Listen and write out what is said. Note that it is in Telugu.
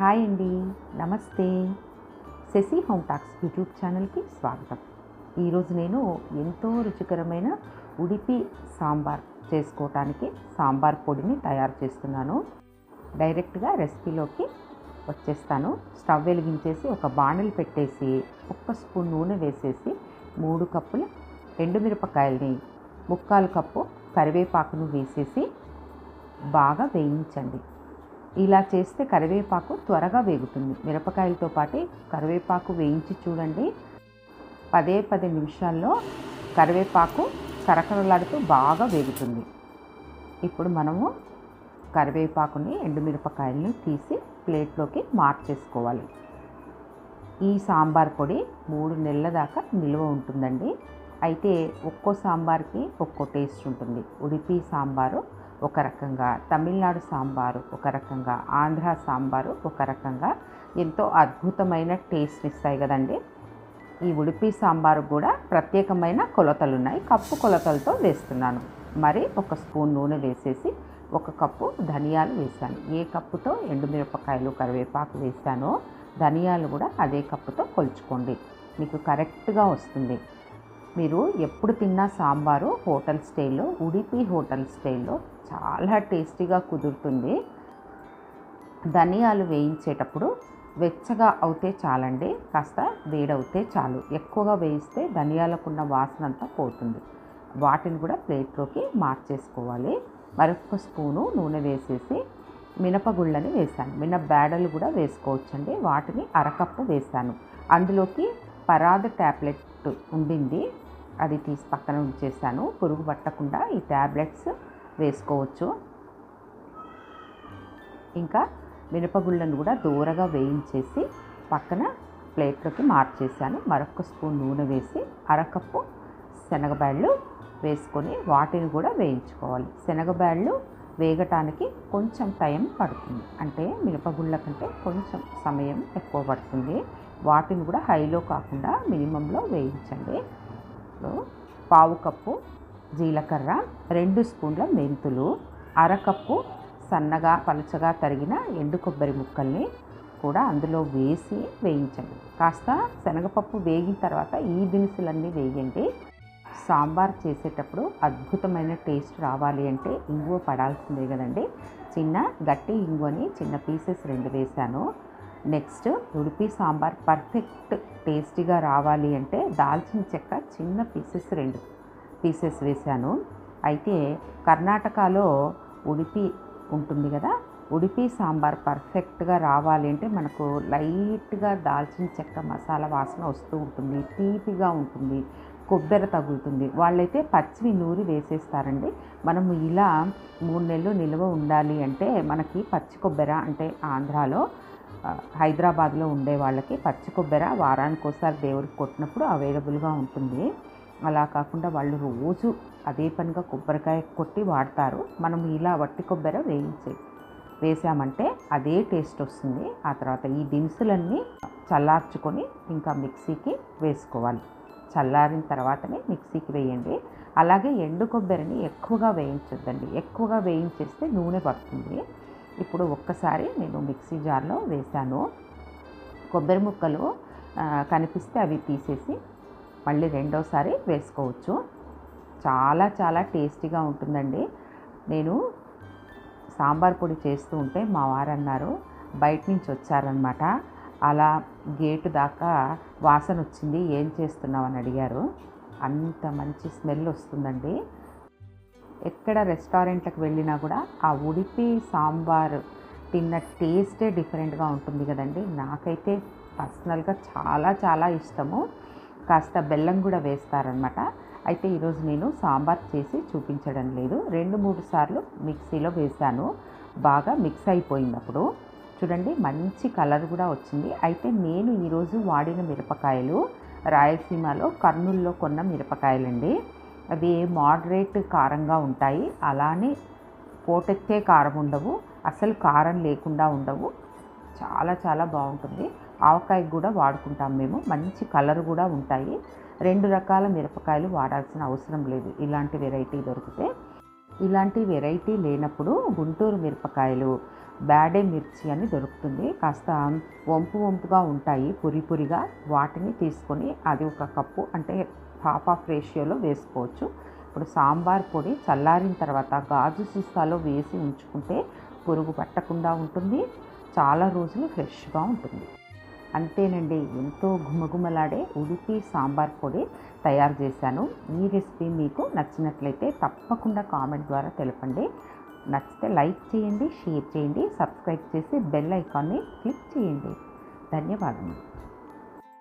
హాయ్ అండి. నమస్తే. శశి హోమ్ టాక్స్ యూట్యూబ్ ఛానల్కి స్వాగతం. ఈరోజు నేను ఎంతో రుచికరమైన ఉడిపి సాంబార్ చేసుకోవటానికి సాంబార్ పొడిని తయారు చేస్తున్నాను. డైరెక్ట్గా రెసిపీలోకి వచ్చేస్తాను. స్టవ్ వెలిగించేసి ఒక బాణలు పెట్టేసి ఒక్క స్పూన్ నూనె వేసేసి మూడు కప్పుల ఎండుమిరపకాయలని ముక్కాలు కప్పు కరివేపాకును వేసేసి బాగా వేయించండి. ఇలా చేస్తే కరివేపాకు త్వరగా వేగుతుంది. మిరపకాయలతో పాటు కరివేపాకు వేయించి చూడండి. పదే పది నిమిషాల్లో కరివేపాకు కరకరలాడుతూ బాగా వేగుతుంది. ఇప్పుడు మనము కరివేపాకుని ఎండుమిరపకాయలని తీసి ప్లేట్లోకి మార్చేసుకోవాలి. ఈ సాంబార్ పొడి మూడు నెలల దాకా నిల్వ ఉంటుందండి. అయితే ఒక్కో సాంబార్కి ఒక్కో టేస్ట్ ఉంటుంది. ఉడిపి సాంబారు ఒక రకంగా తమిళనాడు సాంబారు ఒక రకంగా ఆంధ్ర సాంబారు ఒక రకంగా. ఎంతో అద్భుతమైన టేస్ట్ ఇస్తాయి కదండి. ఈ ఉడిపి సాంబారు కూడా ప్రత్యేకమైన కొలతలు ఉన్నాయి కప్పు కొలతలతో వేస్తున్నాను. మరి ఒక స్పూన్ నూనె వేసేసి ఒక కప్పు ధనియాలు వేసాను ఏ కప్పుతో? ఎండుమిరపకాయలు కరివేపాకు వేసానో ధనియాలు కూడా అదే కప్పుతో కొలుచుకోండి. మీకు కరెక్ట్గా వస్తుంది. మీరు ఎప్పుడు తిన్నా సాంబారు హోటల్ స్టైల్లో ఉడిపి హోటల్ స్టైల్లో చాలా టేస్టీగా కుదురుతుంది. ధనియాలు వేయించేటప్పుడు వెచ్చగా అవుతే చాలండి కాస్త వేడవుతే చాలు. ఎక్కువగా వేయిస్తే ధనియాలకున్న వాసన అంతా పోతుంది. వాటిని కూడా ప్లేట్లోకి మార్చేసుకోవాలి. మరొక స్పూను నూనె వేసేసి మినపగుళ్ళని వేశాను మినప బ్యాడలు కూడా వేసుకోవచ్చండి. వాటిని అరకప్పు వేశాను అందులోకి పరాద ట్యాబ్లెట్ ఉండింది. అది తీసి పక్కన ఉంచేసాను. పురుగు పట్టకుండా ఈ ట్యాబ్లెట్స్ వేసుకోవచ్చు. ఇంకా మినపగుళ్ళను కూడా దూరగా వేయించేసి పక్కన ప్లేట్లోకి మార్చేసాను మరొక స్పూన్ నూనె వేసి అరకప్పు శనగబ్యాళ్ళు వేసుకొని వాటిని కూడా వేయించుకోవాలి. శనగబ్యాళ్ళు వేగటానికి కొంచెం టైం పడుతుంది. అంటే మినపగుళ్ళ కంటే కొంచెం సమయం ఎక్కువ పడుతుంది. వాటిని కూడా హైలో కాకుండా మినిమంలో వేయించండి. ఇప్పుడు పావు కప్పు జీలకర్ర రెండు స్పూన్ల మెంతులు అరకప్పు సన్నగా పలుచగా తరిగిన ఎండు కొబ్బరి ముక్కల్ని కూడా అందులో వేసి వేయించండి. కాస్త శనగపప్పు వేగిన తర్వాత ఈ దినుసులన్నీ వేయండి. సాంబార్ చేసేటప్పుడు అద్భుతమైన టేస్ట్ రావాలి అంటే ఇంగువ పడాల్సిందే కదండి. చిన్న గట్టి ఇంగువని చిన్న పీసెస్ రెండు వేశాను. నెక్స్ట్ ఉడిపి సాంబార్ పర్ఫెక్ట్ టేస్టీగా రావాలి అంటే దాల్చిన చెక్క చిన్న పీసెస్ రెండు పీసెస్ వేశాను. అయితే కర్ణాటకలో ఉడిపి ఉంటుంది కదా ఉడిపి సాంబార్ పర్ఫెక్ట్గా రావాలి అంటే మనకు లైట్గా దాల్చిన చెక్క మసాలా వాసన వస్తూ ఉంటుంది తీపిగా ఉంటుంది కొబ్బరి తగులుతుంది. వాళ్ళైతే పచ్చివి నూరి వేసేస్తారండి. మనము ఇలా మూడు నెలలు నిల్వ ఉండాలి అంటే మనకి పచ్చి కొబ్బరి అంటే ఆంధ్రాలో హైదరాబాద్లో ఉండే వాళ్ళకి పచ్చి కొబ్బరి వారానికి ఒకసారి దేవుడికి కొట్టినప్పుడు అవైలబుల్గా ఉంటుంది. అలా కాకుండా వాళ్ళు రోజు అదే పనిగా కొబ్బరికాయ కొట్టి వాడతారు. మనం ఇలా వట్టి కొబ్బరి వేయించే వేసామంటే అదే టేస్ట్ వస్తుంది. ఆ తర్వాత ఈ దినుసులన్నీ చల్లార్చుకొని ఇంకా మిక్సీకి వేసుకోవాలి. చల్లారిన తర్వాతనే మిక్సీకి వేయండి. అలాగే ఎండు కొబ్బరిని ఎక్కువగా వేయించొద్దండి. ఎక్కువగా వేయించేస్తే నూనె పడుతుంది. ఇప్పుడు ఒక్కసారి నేను మిక్సీ జార్లో వేశాను. కొబ్బరి ముక్కలు కనిపిస్తే అవి తీసేసి మళ్ళీ రెండోసారి వేసుకోవచ్చు. చాలా చాలా టేస్టీగా ఉంటుందండి. నేను సాంబార్ పొడి చేస్తూ ఉంటే మా వారు అన్నారు బయట నుంచి వచ్చారనమాట అలా గేటు దాకా వాసన వచ్చింది ఏం చేస్తున్నావు అని అడిగారు. అంత మంచి స్మెల్ వస్తుందండి. ఎక్కడ రెస్టారెంట్లకు వెళ్ళినా కూడా ఆ ఉడిపి సాంబార్ తిన్న టేస్టే డిఫరెంట్గా ఉంటుంది కదండి. నాకైతే పర్సనల్గా చాలా చాలా ఇష్టము. కాస్త బెల్లం కూడా వేస్తారనమాట. అయితే ఈరోజు నేను సాంబార్ చేసి చూపించడం లేదు. రెండు మూడు సార్లు మిక్సీలో వేశాను. బాగా మిక్స్ అయిపోయింది అప్పుడు చూడండి మంచి కలర్ కూడా వచ్చింది. అయితే నేను ఈరోజు వాడిన మిరపకాయలు రాయలసీమలో కర్నూల్లో కొన్న మిరపకాయలండి. అవి మోడరేట్ కారంగా ఉంటాయి. అలానే పోటెత్తే కారం ఉండవు. అసలు కారం లేకుండా ఉండవు. చాలా చాలా బాగుంటుంది. ఆవకాయ కూడా వాడుకుంటాం మేము. మంచి కలర్ కూడా ఉంటాయి. రెండు రకాల మిరపకాయలు వాడాల్సిన అవసరం లేదు. ఇలాంటి వెరైటీ దొరికితే. ఇలాంటి వెరైటీ లేనప్పుడు గుంటూరు మిరపకాయలు బ్యాడే మిర్చి అని దొరుకుతుంది. కాస్త వంపు వంపుగా ఉంటాయి. పురి పురిగా వాటిని తీసుకొని అది ఒక కప్పు అంటే హాఫ్ ఆఫ్ రేషియోలో వేసుకోవచ్చు. ఇప్పుడు సాంబార్ పొడి చల్లారిన తర్వాత గాజు సీసాలో వేసి ఉంచుకుంటే పురుగు పట్టకుండా ఉంటుంది. చాలా రోజులు ఫ్రెష్గా ఉంటుంది. అంతేనండి ఎంతో గుమగుమలాడే ఉడిపి సాంబార్ పొడి తయారు చేశాను. ఈ రెసిపీ మీకు నచ్చినట్లయితే తప్పకుండా కామెంట్ ద్వారా తెలపండి. నచ్చితే లైక్ చేయండి షేర్ చేయండి సబ్స్క్రైబ్ చేసి బెల్ ఐకాన్ని క్లిక్ చేయండి. ధన్యవాదములు.